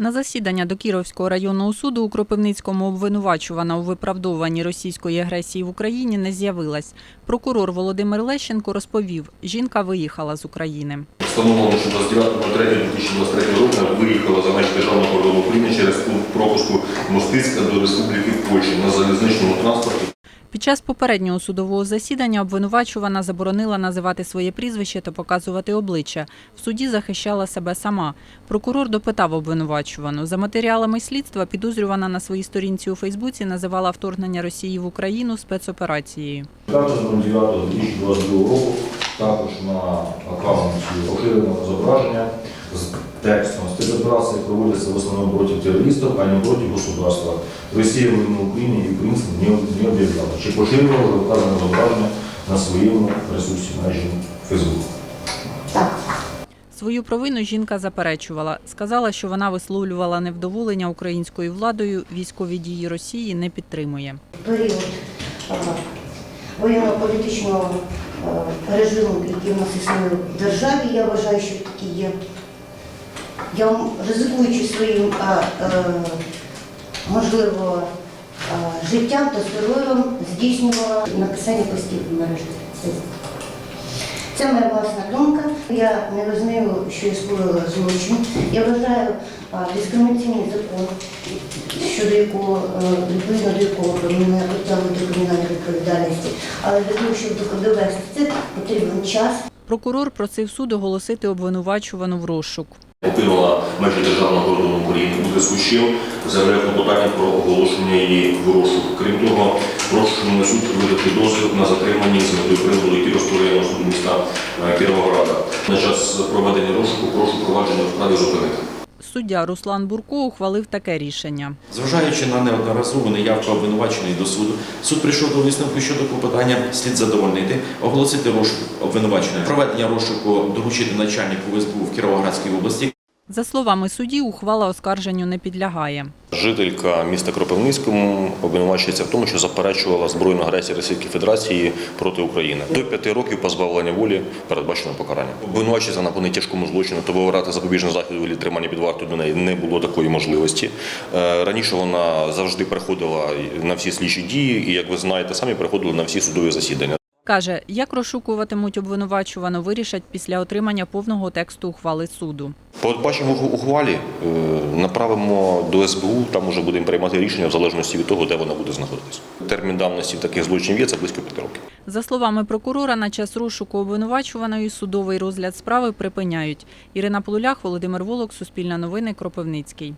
На засідання до Кіровського районного суду у Кропивницькому обвинувачувана у виправдовуванні російської агресії в Україні не з'явилась. Прокурор Володимир Лещенко розповів, жінка виїхала з України. Встановлено, що 29.03.2023 року виїхала за межі державного кордону України через пункт пропуску Мостицька до Республіки Польщі на залізничному транспорті. Під час попереднього судового засідання обвинувачувана заборонила називати своє прізвище та показувати обличчя. В суді захищала себе сама. Прокурор допитав обвинувачувану. За матеріалами слідства підозрювана на своїй сторінці у Фейсбуці називала вторгнення Росії в Україну спецоперацією. 5.09.2022 року також на аккаунті поширено зображення з текстом спецоперації проводяться в основному проти терористів, а не проти государства. Росія війну в Україні і українців не, не об'являла. Чи поширювала вказане зображення на своєму ресурсі мережі Facebook. Свою провину жінка заперечувала. Сказала, що вона висловлювала невдоволення українською владою, військові дії Росії не підтримує. період е, воєнно-політичного е, режиму, який в нас існує в державі, я вважаю, що такі є. Я ризикуючи своїм, е, можливо, е, життям та здоров'ям, здійснювала написання постів в мережі. Це моя власна думка. Я не визнаю, що я скоїла злочин. Я вважаю дискримінаційний закон, щодо якого е, відповідно до якого мене притягнути до кримінальної відповідальності. Але для того, щоб довести це, потрібен час. Прокурор просив суд оголосити обвинувачувану в розшук. Покинула межі державного кордону України у зв'язку з чим заявляє клопотання про оголошення її в розшук. Крім того, прошу шановний суд видати дозвіл на затримання з метою приводу Кіровського районного суду міста е, Кіровограда. На час проведення розшуку прошу провадження в справі зупинити. Суддя Руслан Бурко ухвалив таке рішення. Зважаючи на неодноразову неявку обвинуваченої до суду, суд прийшов до висновку щодо клопотання слід задовольнити, оголосити розшук обвинуваченої, проведення розшуку доручити начальнику СБУ в Кіровоградській області. За словами судді, ухвала оскарженню не підлягає. Жителька міста Кропивницькому обвинувачується в тому, що заперечувала збройну агресію Російської Федерації проти України. До п'яти років позбавлення волі передбачено покарання. Обвинувачується на по тяжкому злочину, то вибирати запобіжний захід у тримання під вартою до неї не було такої можливості. Е, Раніше вона завжди приходила на всі слідчі дії, і як ви знаєте, самі приходили на всі судові засідання. Каже, як розшукуватимуть обвинувачувану, вирішать після отримання повного тексту ухвали суду. Побачимо в ухвалі, е, направимо до СБУ, там уже будемо приймати рішення в залежності від того, де вона буде знаходитись. Термін давності таких злочинів є це близько п'яти років. За словами прокурора, на час розшуку обвинувачуваної судовий розгляд справи припиняють. Ірина Полулях, Володимир Волок, Суспільне новини, Кропивницький.